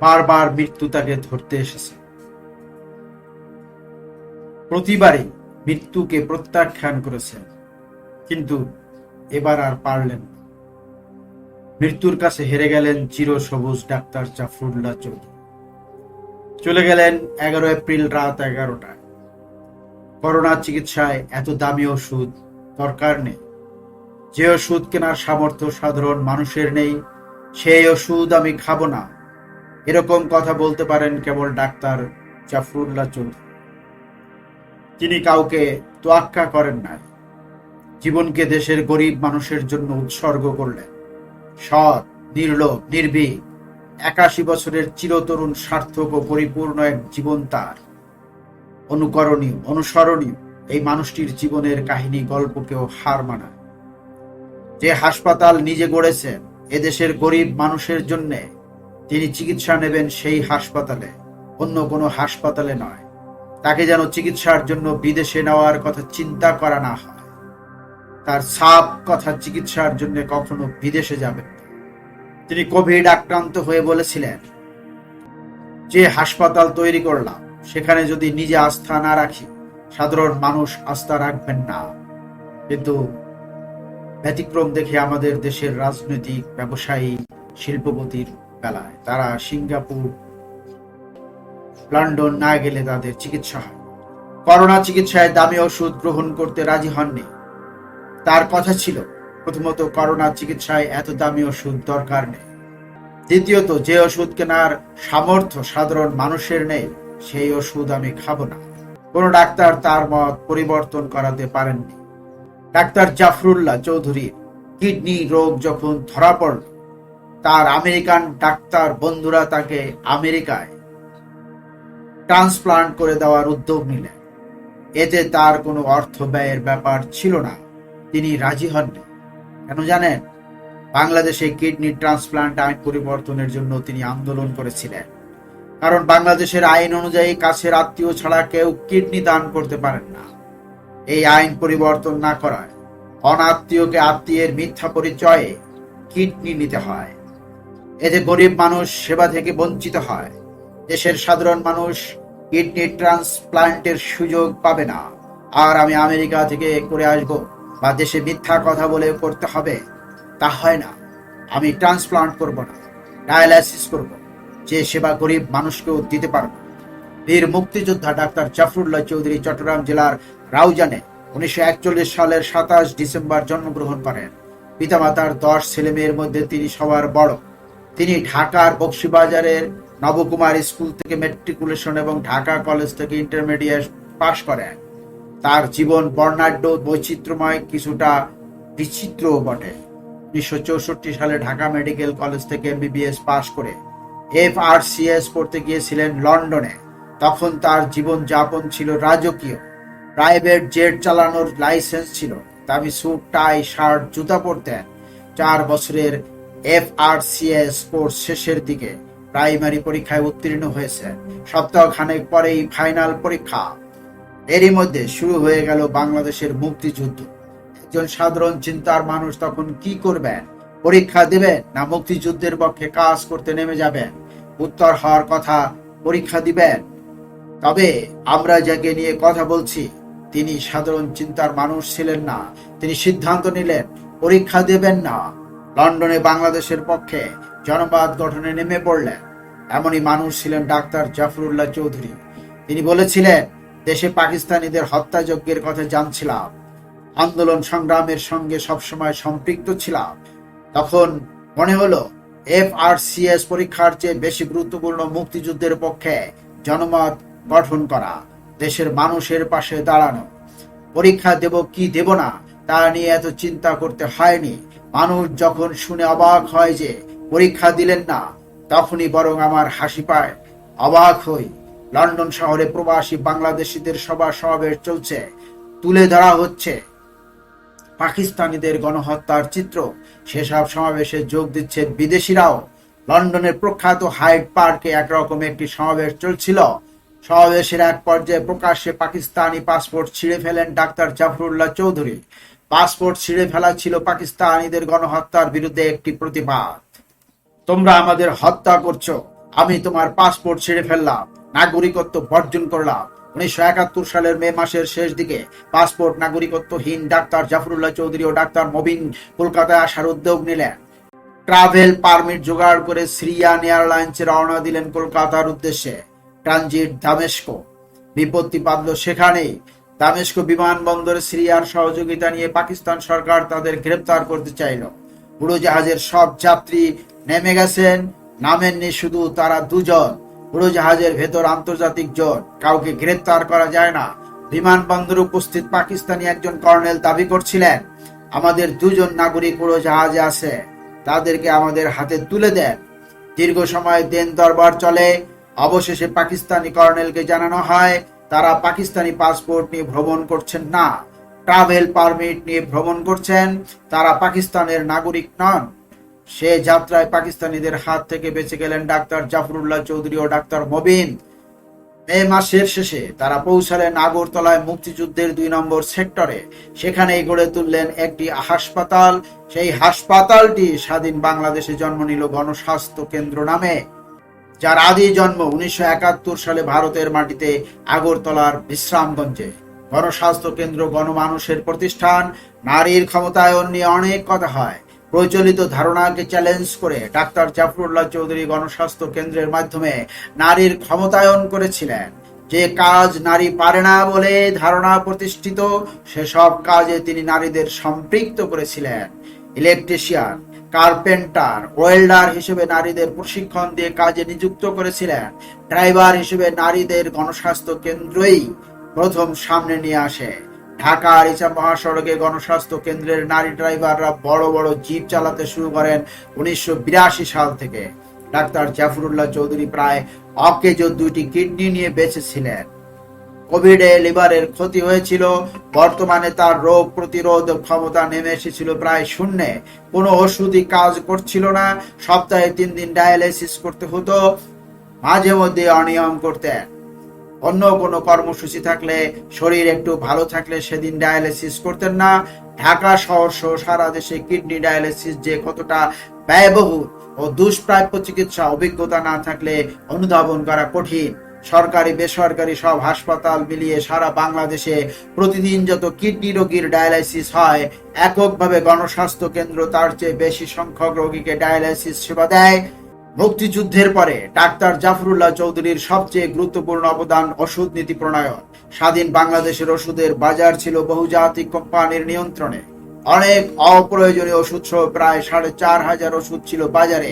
বারবার মৃত্যু তাকে ধরতে এসেছে। প্রতিবারই মৃত্যুকে প্রত্যাখ্যান করেছেন কিন্তু এবার আর পারলেন মৃত্যুর কাছে হেরে গেলেন চিরসবুজ ডাক্তার জাফরুল্লাহ চৌধুরী। চলে গেলেন এগারো এপ্রিল রাত এগারোটায়। করোনা চিকিৎসায় এত দামি ওষুধ দরকার নেই। যে ওষুধ কেনার সামর্থ্য সাধারণ মানুষের নেই, সেই ওষুধ আমি খাব না। এরকম কথা বলতে পারেন কেবল ডাক্তার জাফরুল্লাহ চৌধুরী। তিনি কাউকে তোয়াক্কা করেন নাই জীবনকে দেশের গরিব মানুষের জন্য উৎসর্গ করলেন। সৎ, নির্লোভ, নির্ভীক, একাশি বছরের চিরতরুণ সার্থক ও পরিপূর্ণ এক জীবন তার। অনুকরণীয়, অনুসরণীয় এই মানুষটির জীবনের কাহিনী গল্পকেও হার মানায়। যে হাসপাতাল নিজে গড়েছেন এদেশের গরিব মানুষের জন্য তিনি চিকিৎসা নেবেন সেই হাসপাতালে। অন্য কোনো হাসপাতালে নয়। তাকে যেন চিকিৎসার জন্য বিদেশে নেওয়ার কথা চিন্তা করা না হয়। তার সাপ কথা চিকিৎসার জন্য কখনো বিদেশে যাবেন তিনি কোভিড আক্রান্ত হয়ে বলেছিলেন, যে হাসপাতাল তৈরি করলাম, সেখানে যদি নিজে আস্থা না রাখি, সাধারণ মানুষ আস্থা রাখবেন না। কিন্তু ব্যতিক্রম দেখে আমাদের দেশের রাজনৈতিক, ব্যবসায়ী, শিল্পপতির বেলায়। তারা সিঙ্গাপুর, লন্ডন না গেলে তাদের চিকিৎসা হয়। করোনা চিকিৎসায় দামি ওষুধ গ্রহণ করতে রাজি হননি। তার কথা ছিল, প্রথমত করোনা চিকিৎসায় এত দামি ওষুধ দরকার নেই। দ্বিতীয়ত, যে ওষুধ কেনার সামর্থ্য সাধারণ মানুষের নেই, সেই ওষুধ আমি খাব না। কোনো ডাক্তার তার মত পরিবর্তন করাতে পারেননি। ডাক্তার জাফরুল্লাহ চৌধুরীর কিডনি রোগ যখন ধরা পড়ল তার আমেরিকান ডাক্তার বন্ধুরা তাকে আমেরিকায় ট্রান্সপ্লান্ট করে দেওয়ার উদ্যোগ নিলেন। এতে তার কোনো অর্থ ব্যয়ের ব্যাপার ছিল না। তিনি রাজি হননি। কেন জানেন? বাংলাদেশে কিডনি ট্রান্সপ্লান্ট আইন পরিবর্তনের জন্য তিনি আন্দোলন করেছিলেন। কারণ বাংলাদেশের আইন অনুযায়ী কাছের আত্মীয় ছাড়া কেউ কিডনি দান করতে পারেন না। এই আইন পরিবর্তন না করায় অনাত্মীয়কে আত্মীয়ের মিথ্যা পরিচয়ে কিডনি নিতে হয়। এতে গরিব মানুষ সেবা থেকে বঞ্চিত হয়, দেশের সাধারণ মানুষ কিডনি ট্রান্সপ্লান্টের সুযোগ পাবে না। আর আমি আমেরিকা থেকে করে আসব বা দেশে মিথ্যা কথা বলে করতে হবে, তা হয় না। আমি ট্রান্সপ্লান্ট করব না, ডায়ালাইসিস করব, যে সেবা গরিব মানুষকেও দিতে পারব। বীর মুক্তিযোদ্ধা ডাক্তার জাফরুল্লাহ চৌধুরী চট্টগ্রাম জেলার রাউজানে উনিশশো একচল্লিশ সালের সাতাশ ডিসেম্বর জন্মগ্রহণ করেন। পিতামাতার দশ ছেলে মেয়ের মধ্যে তিনি সবার বড়। তিনি ঢাকার বক্সিবাজারের নবকুমার স্কুল থেকে মেট্রিকুলেশন এবং ঢাকা কলেজ থেকে ইন্টারমিডিয়েট পাশ করেন। তার জীবন বর্ণাঢ্য, বৈচিত্র্যময়, কিছুটা বিচিত্র বটে। উনিশশো চৌষট্টি সালে ঢাকা মেডিকেল কলেজ থেকে এমবিবিএস পাশ করে এফ আর সিএস পড়তে গিয়েছিলেন লন্ডনে। তখন তার জীবন যাপন ছিল রাজকীয়। প্রাইভেট জেট চালানোর লাইসেন্স ছিল। দামি স্যুট, টাই, শার্ট, জুতা পরতেন। চার বছরের এফ আর সিএস কোর্স শেষের দিকে প্রাইমারি পরীক্ষায় উত্তীর্ণ হয়েছে। সপ্তাহ খানেক পরেই ফাইনাল পরীক্ষা। এরই মধ্যে শুরু হয়ে গেল বাংলাদেশের মুক্তিযুদ্ধ। একজন সাধারণ চিন্তার মানুষ তখন কি করবেন? পরীক্ষা না মুক্তিযুদ্ধের পক্ষে কাজ করতে নেমে যাবেন? উত্তর হওয়ার কথা পরীক্ষা দিবেন। তবে আমরা যাকে নিয়ে কথা বলছি, তিনি সাধারণ চিন্তার মানুষ ছিলেন না। তিনি সিদ্ধান্ত নিলেন, পরীক্ষা দেবেন না। লন্ডনে বাংলাদেশের পক্ষে জনবাদ গঠনে নেমে পড়লেন। এমনই মানুষ ছিলেন ডাক্তার জাফরুল্লাহ চৌধুরী। তিনি বলেছিলেন, দেশে পাকিস্তানিদের হত্যাযজ্ঞের কথা জানছিলাম। আন্দোলন সংগ্রামের সঙ্গে সবসময় সম্পৃক্ত ছিলাম। তখন মনে হলো এফ আর সিএস পরীক্ষার চেয়ে বেশি গুরুত্বপূর্ণ মুক্তিযুদ্ধের পক্ষে জনমত গঠন করা, দেশের মানুষের পাশে দাঁড়ানো। পরীক্ষা দেব কি দেব না, তা নিয়ে এত চিন্তা করতে হয়নি। মানুষ যখন শুনে অবাক হয় যে পরীক্ষা দিলেন না, তখনই বরং আমার হাসি পায়। অবাক হই। লন্ডন শহরে প্রবাসী বাংলাদেশিদের সভা সমাবেশ চলছে। তুলে ধরা হচ্ছে। পাকিস্তানিদের গণহত্যার চিত্র। সেসব সমাবেশে যোগ দিচ্ছে বিদেশিরাও। লন্ডনের প্রখ্যাত হাইড পার্কে একরকম একটি সমাবেশ চলছিল। সমাবেশের এক পর্যায়ে প্রকাশ্যে পাকিস্তানি পাসপোর্ট ছিঁড়ে ফেলেন ডাক্তার জাফরুল্লাহ চৌধুরী। পাসপোর্ট ছিঁড়ে ফেলা ছিল পাকিস্তানিদের গণহত্যার বিরুদ্ধে একটি প্রতিবাদ। তোমরা আমাদের হত্যা করছ, আমি তোমার পাসপোর্ট ছেড়ে ফেললাম, নাগরিকত্ব বর্জন করলাম। উনিশশো একাত্তর সালের মে মাসের শেষ দিকে পাসপোর্ট নাগরিকত্বহীন ডাক্তার জাফরুল্লাহ চৌধুরী ও ডাক্তার মবিন কলকাতায় আসার উদ্যোগ নিলেন। ট্রাভেল পারমিট জোগাড় করে সিরিয়ান এয়ারলাইন্সে রওনা দিলেন কলকাতার উদ্দেশ্যে। Transit Damascus. বিপত্তি বাঁধল সেখানেই দামেস্কো বিমানবন্দরে, সিরিয়ার সহযোগিতা নিয়ে পাকিস্তান সরকার তাদের গ্রেপ্তার করতে চাইল। উড়োজাহাজের সব যাত্রী নেমে গেছেন, নামেননি শুধু তারা দুজন। উড়োজাহাজের ভেতর আন্তর্জাতিক জোন কাউকে গ্রেপ্তার করা যায় না। বিমানবন্দরে উপস্থিত পাকিস্তানি একজন কর্নেল দাবি করছিলেন, আমাদের দুজন নাগরিক উড়োজাহাজে আছে, তাদেরকে আমাদের হাতে তুলে দেন। দীর্ঘ সময় দেন দরবার চলে। অবশেষে পাকিস্তানি কর্নেলকে জানানো হয় তারা পাকিস্তানি পাসপোর্ট নিয়ে ভ্রমণ করছেন না। ট্রাভেল পারমিট নিয়ে ভ্রমণ করছেন, তারা পাকিস্তানের নাগরিক নন। সে যাত্রায় পাকিস্তানিদের হাত থেকে বেঁচে গেলেন ডাক্তার জাফরুল্লাহ চৌধুরী ও ডাক্তার মবিন। মে মাসের শেষে তারা পৌঁছালেন আগরতলায় মুক্তিযুদ্ধের দুই নম্বর সেক্টরে। সেখানেই গড়ে তুললেন একটি হাসপাতাল। সেই হাসপাতালটি স্বাধীন বাংলাদেশে জন্ম নিল গণস্বাস্থ্য কেন্দ্র নামে। যার আদি জন্ম উনিশশো একাত্তর সালে ভারতের মাটিতে আগরতলার বিশ্রামগঞ্জে। গণস্বাস্থ্য কেন্দ্র গণমানুষের প্রতিষ্ঠান, নারীর ক্ষমতায়ন নিয়ে অনেক কথা হয়। প্রচলিত ধারণাকে চ্যালেঞ্জ করে ডাক্তার জাফরুল্লাহ চৌধুরী গণস্বাস্থ্য কেন্দ্রের মাধ্যমে নারীর ক্ষমতায়ন করেছিলেন। যে কাজ নারী পারে না বলে ধারণা প্রতিষ্ঠিত, সেসব কাজে তিনি নারীদের সম্পৃক্ত করেছিলেন। ইলেকট্রিশিয়ান, কার্পেন্টার, ওয়েল্ডার হিসেবে নারীদের প্রশিক্ষণ দিয়ে কাজে নিযুক্ত করেছিলেন। ড্রাইভার হিসেবে নারীদের গণস্বাস্থ্য কেন্দ্রই প্রথম সামনে নিয়ে আসে। ঢাকা আরিচা মহাসড়কে গণস্বাস্থ্য কেন্দ্রের নারী ড্রাইভাররা বড় বড় জিপ চালাতে শুরু করেন উনিশশো বিরাশি সাল থেকে। ডাক্তার জাফরুল্লাহ চৌধুরী প্রায় অকেজ দুইটি কিডনি নিয়ে বেঁচেছিলেন কোভিডে লিভারের ক্ষতি হয়েছিল। বর্তমানে তার রোগ প্রতিরোধ ক্ষমতা নেমে এসেছিল প্রায় শূন্যে। কোনো ওষুধই কাজ করছিল না। সপ্তাহে তিন দিন ডায়ালিসিস করতে হতো। মাঝে মধ্যে অনিয়ম করতেন। অন্য কোনো কর্মসূচি থাকলে, শরীর একটু ভালো থাকলে সেদিন ডায়ালিসিস করতেন না। ঢাকা শহর সহ সারা দেশে কিডনি ডায়ালিসিস যে কতটা ব্যয়বহুল ও দুষ্প্রাপ্য চিকিৎসা অভিজ্ঞতা না থাকলে অনুধাবন করা কঠিন। সরকারি, বেসরকারি সব হাসপাতাল মিলিয়ে সারা বাংলাদেশে প্রতিদিন যত কিডনি রোগীর ডায়ালাইসিস হয়, এককভাবে গণস্বাস্থ্য কেন্দ্র তার চেয়ে বেশি সংখ্যক রোগীকে ডায়ালাইসিস সেবা দেয়। মুক্তিযুদ্ধের পরে ডাক্তার জাফরুল্লাহ চৌধুরীর সবচেয়ে গুরুত্বপূর্ণ অবদান ওষুধ নীতি প্রণয়ন। স্বাধীন বাংলাদেশের ওষুধের বাজার ছিল বহুজাতিক কোম্পানির নিয়ন্ত্রণে। অনেক অপ্রয়োজনীয় ওষুধ সহ প্রায় সাড়ে চার হাজার ওষুধ ছিল বাজারে।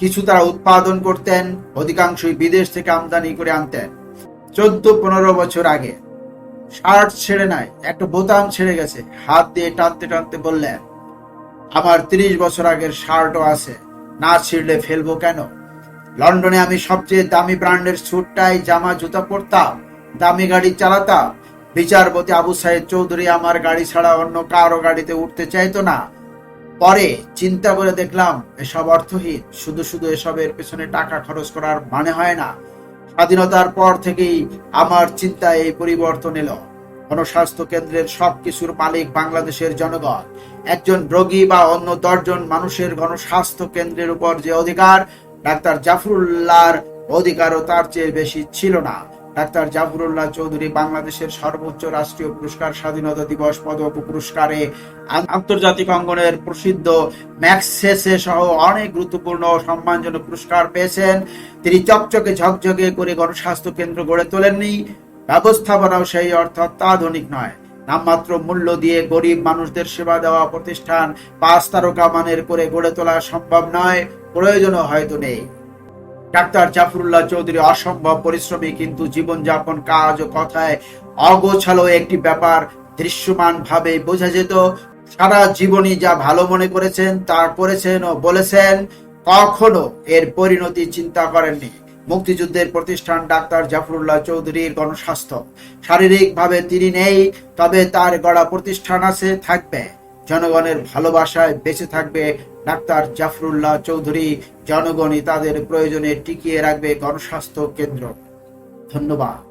কিছু তারা উৎপাদন করতেন, অধিকাংশই বিদেশ থেকে আমদানি করে আনতেন। চোদ্দ, পনেরো বছর আগে, শার্ট ছেড়ে নাই, একটা বোতাম ছেড়ে গেছে, হাত দিয়ে টানতে টানতে বললেন, আমার তিরিশ বছর আগের শার্টও আছে, না ছিঁড়লে ফেলব কেন? লন্ডনে আমি সবচেয়ে দামি ব্র্যান্ডের স্যুটটাই, জামা, জুতা পরতাম, দামি গাড়ি চালাতাম। বিচারপতি আবু সাহেব চৌধুরী আমার গাড়ি ছাড়া অন্য কারও গাড়িতে উঠতে চাইতো না। পরে চিন্তা করে দেখলাম, এসব অর্থহীন। শুধু শুধু এসবের পেছনে টাকা খরচ করার মানে হয় না। স্বাধীনতার পর থেকেই আমার চিন্তায় এই পরিবর্তন এলো। গণস্বাস্থ্য কেন্দ্রের সবকিছুর মালিক বাংলাদেশের জনগণ। একজন রোগী বা অন্য দশজন মানুষের গণস্বাস্থ্য কেন্দ্রের উপর যে অধিকার, ডাক্তার জাফরুল্লাহর অধিকারও তার চেয়ে বেশি ছিল না। ডাক্তার জাফরুল্লাহ চৌধুরী বাংলাদেশের সর্বোচ্চ রাষ্ট্রীয় পুরস্কার স্বাধীনতা দিবস পদক পুরস্কারে আন্তর্জাতিক অঙ্গনের প্রসিদ্ধ ম্যাক্সেসে সহ অনেক গুরুত্বপূর্ণ সম্মানজনক পুরস্কার পেয়েছেন। তিনি চকচকে ঝকঝকে করে গণস্বাস্থ্য কেন্দ্র গড়ে তোলেননি। ব্যবস্থাপনাও সেই অর্থ অত্যাধুনিক নয়। নামমাত্র মূল্য দিয়ে গরিব মানুষদের সেবা দেওয়া প্রতিষ্ঠান পাঁচ তারকা মানের করে গড়ে তোলা সম্ভব নয়। প্রয়োজনও হয়তো নেই। ডাক্তার জাফরুল্লাহ চৌধুরী অসম্ভব পরিশ্রমী, কিন্তু জীবনযাপন, কাজ ও কথায় অগোছালো একটি ব্যাপার দৃশ্যমান ভাবে বোঝা যেত। সারা জীবনই যা ভালো মনে করেছেন, তা করেছেন ও বলেছেন, কখনো এর পরিণতি চিন্তা করেননি। মুক্তিযুদ্ধের প্রতিষ্ঠান ডাক্তার জাফরুল্লাহ চৌধুরীর গণস্বাস্থ্য। শারীরিকভাবে তিনি নেই, তবে তার গড়া প্রতিষ্ঠান আছে, থাকবে। জনগণের ভালোবাসায় বেঁচে থাকবে ডাক্তার জাফরুল্লাহ চৌধুরী জনগণই তাদের প্রয়োজনে টিকিয়ে রাখবে গণস্বাস্থ্য কেন্দ্র। ধন্যবাদ।